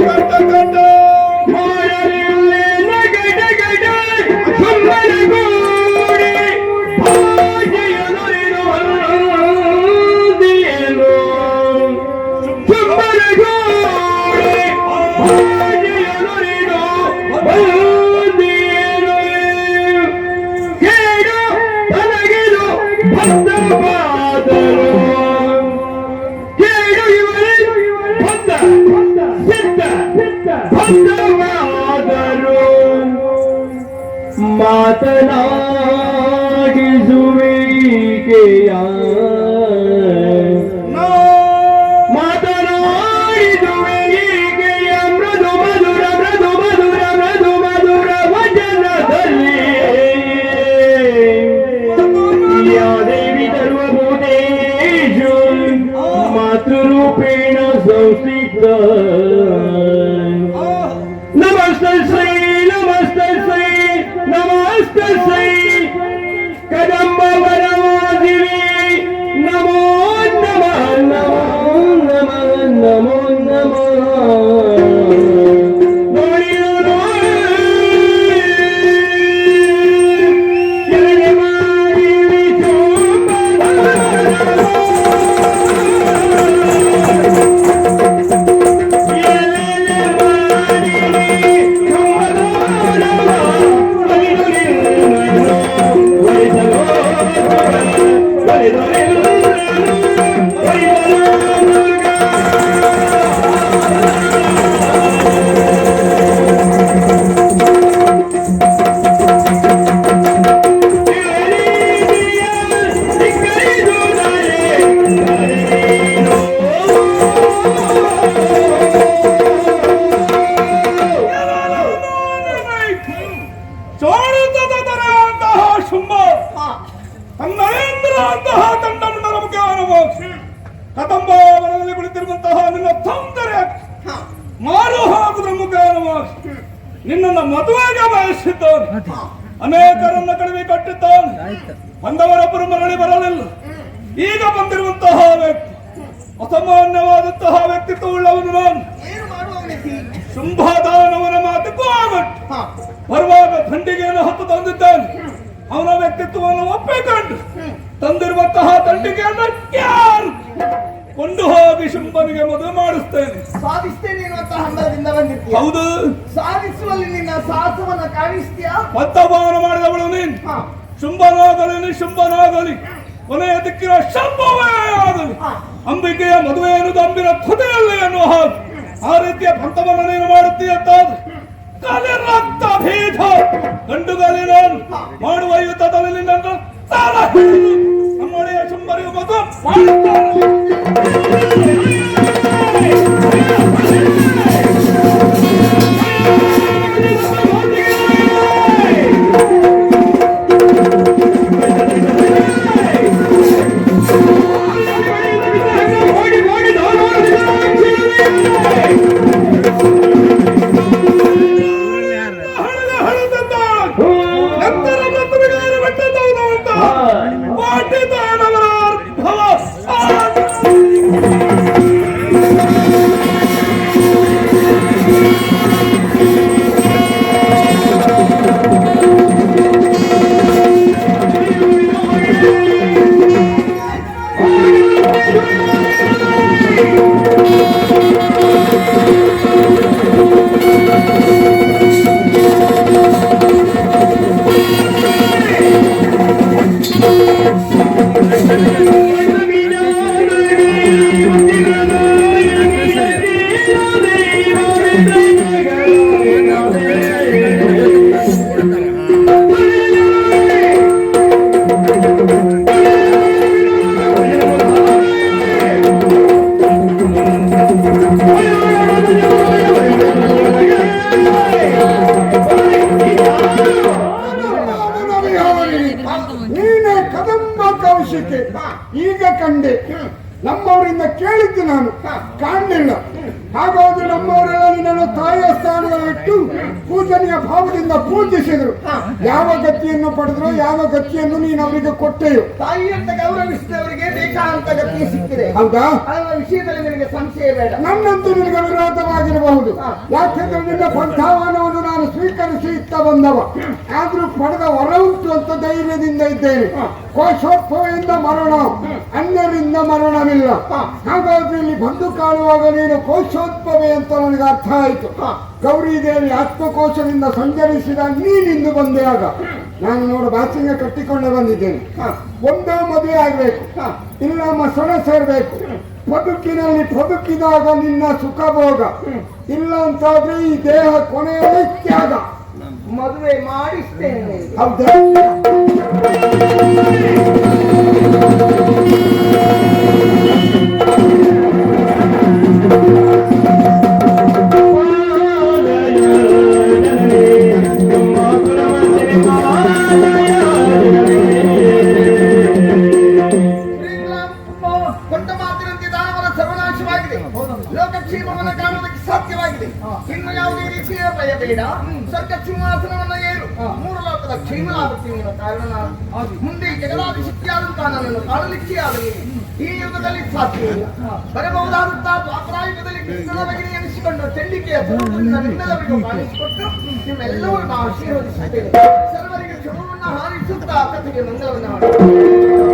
ಗಡ್ಡ ಗಡ್ಡ ಮಾಡಲಿಲ್ಲೆ ನಗಡ ಗಡ ಸುಮ್ಮನೆ ಗೂಡಿ ಭಾಗ್ಯನುರಿದು ಹೊಂದಿಯಲು ಸುಮ್ಮನೆ ಗೂಡಿ ಕೇಡು ತನಗಿದು ಭಕ್ತವಾದರು बात लागी जुई के आ ಮದುವೆಗೆ ಬಯಸಿದ್ದಾನೆ ಅನೇಕರನ್ನ ಕಡಿಮೆ ಕಟ್ಟಿದ್ದಾನೆ ಬಂದವರೊಬ್ಬರು ಮರಳಿ ಬರಲಿಲ್ಲ. ಈಗ ಬಂದಿರುವಂತಹ ವ್ಯಕ್ತಿ ಅಸಾಮಾನ್ಯವಾದಂತಹ ವ್ಯಕ್ತಿತ್ವವುಳ್ಳವನು ನಾನು. ಶುಂಭದಾನವನ ಮಾತಕ್ಕೂ ಆಗಟ್ಟು ಹಾ. ಬರುವಾಗ ಖಂಡಿಗೆಯನ್ನು ಹತ್ತು ತಂದಿದ್ದಾನೆ. ಅವನ ವ್ಯಕ್ತಿತ್ವವನ್ನು ಒಪ್ಪಿಕೊಂಡು ತಂದಿರುವಂತಹ ತಂಡಿಗೆಯನ್ನು ಯಾರು ಕೊಂಡು ಹೋಗಿ ಶುಂಭನಿಗೆ ಮದುವೆ ಮಾಡಿಸ್ತೇನೆ. ಸಾಧಿಸ್ತೇನೆ ಹೌದು. ಸಾಧಿಸುವಲ್ಲಿ ಸಾಹಸವನ್ನ ಕಾಣಿಸ್ತೀಯಾ? ಮತ್ತಪಾನ ಮಾಡಿದವಳು ನೀನು. ಶುಂಭನಾಗಲಿ ನಿಶುಂಭನಾಗಲಿ. ಕೊನೆಯ ದಿಕ್ಕಿನ ಶಂಭವೇ ಆಗಲಿ ಅಂಬಿಕೆಯ ಮದುವೆ ಅನ್ನೋದು ಅಂಬಿನ ತುದಿಯಲ್ಲಿ ಎನ್ನುವ ಹಾಗೆ. ಆ ರೀತಿಯ ಭಕ್ತವನ್ನು ನೀನು ಮಾಡುತ್ತೀಯ ಅಂತಾದ್ರೆ ಕಲೆ ರಕ್ತ ಭೇದ ಗಂಡುಗಲಿ ನಾನು ಮಾಡುವ ಯುದ್ಧದಲ್ಲಿ ನಿನ್ನನ್ನು ಸಾಲ Partidário! ನಾನು ಕಾಣಲಿಲ್ಲ. ಹಾಗಾಗಿ ನಮ್ಮವರೆಲ್ಲ ನಿನ್ನನ್ನು ತಾಯಿಯ ಸ್ಥಾನದಲ್ಲಿಟ್ಟು ಪೂಜನೆಯ ಭಾವದಿಂದ ಪೂಜಿಸಿದರು. ಯಾವ ಗತಿಯನ್ನು ಪಡೆದ್ರು ಯಾವ ಗತಿಯನ್ನು ನೀನು ಅವರಿಗೆ ಕೊಟ್ಟೆಯು? ತಾಯಿ ಅಂತ ಗೌರವಿಸಿದವರಿಗೆ ಬೇಕಾದಂತ ಗತಿ ಸಿಕ್ಕಿದೆ. ಹೌದಾ? ವಿಷಯದಲ್ಲಿ ನಿನಗೆ ಸಂಶಯ ಬೇಡ. ನನ್ನಂತೂ ನಿನಗೆ ವಿರೋಧವಾಗಿರಬಹುದು. ಯಾಕೆಂದ್ರೆ ನಿನ್ನ ಪಂಥಾವನವನ್ನು ನಾನು ಸ್ವೀಕರಿಸಿ ಇತ್ತ ಬಂದವ. ಆದ್ರೂ ಪಡೆದ ಹೊರ ಉಂಟು ಅಂತ ಧೈರ್ಯದಿಂದ ಇದ್ದೇನೆ. ಕೋಶೋತ್ಸವದಿಂದ ಮರಣ ಅನ್ಯರಿಂದ ಮರಣವಿಲ್ಲ. ಹಾಗಾಗಿ ಇಲ್ಲಿ ಬಂದು ಕಾಣುವಾಗ ನೀನು ಕೋಶೋತ್ಪವೆ ಅಂತ ನನಗೆ ಅರ್ಥ ಆಯಿತು. ಗೌರಿ ದೇವಿ ಆತ್ಮಕೋಶದಿಂದ ಸಂಚರಿಸಿದ ನೀನಿಂದು ಬಂದೆ ಆಗ. ನಾನು ನೋಡು ಬಾಚಿಂಗ ಕಟ್ಟಿಕೊಂಡೇ ಬಂದಿದ್ದೇನೆ. ಒಂದೇ ಮದುವೆ ಆಗ್ಬೇಕು. ಇಲ್ಲ ಮಸಣ ಸೇರ್ಬೇಕು. ಬದುಕಿನಲ್ಲಿ ಬದುಕಿದಾಗ ನಿನ್ನ ಸುಖ ಭೋಗ ಇಲ್ಲ ಅಂತಾದ್ರೆ ಈ ದೇಹ ಕೊನೆಯಲ್ಲಿ ತ್ಯಾಗ. ಮದುವೆ ಮಾಡಿಸ್ತೇನೆ. ಹೌದಾ? ಕಾರಣ ಮುಂದೆ ಜಗದಾದಿ ಶಕ್ತಿಯಾದಂತಹ ನನ್ನನ್ನು ಕಾಣಲಿಕ್ಕೆ ಆಗಲಿ. ಈ ಯುಗದಲ್ಲಿ ಸಾಧ್ಯವಿಲ್ಲ ಬರಬಹುದಾದಂತಹ ದ್ವಾಪರಾಯುಗದಲ್ಲಿ ಕೃಷ್ಣನ ಎನಿಸಿಕೊಂಡು ಚಂಡಿಕೆಯ ಕಾಣಿಸಿಕೊಟ್ಟು ನಿಮ್ಮೆಲ್ಲವರನ್ನು ಆಶೀರ್ವದಿಸುತ್ತೇವೆ. ಸರ್ವರಿಗೆ ಶುಭವನ್ನು ಹಾರಿಸುತ್ತಾ ಕಥೆಗೆ ಮಂಗಳವನ್ನು ಹಾಡು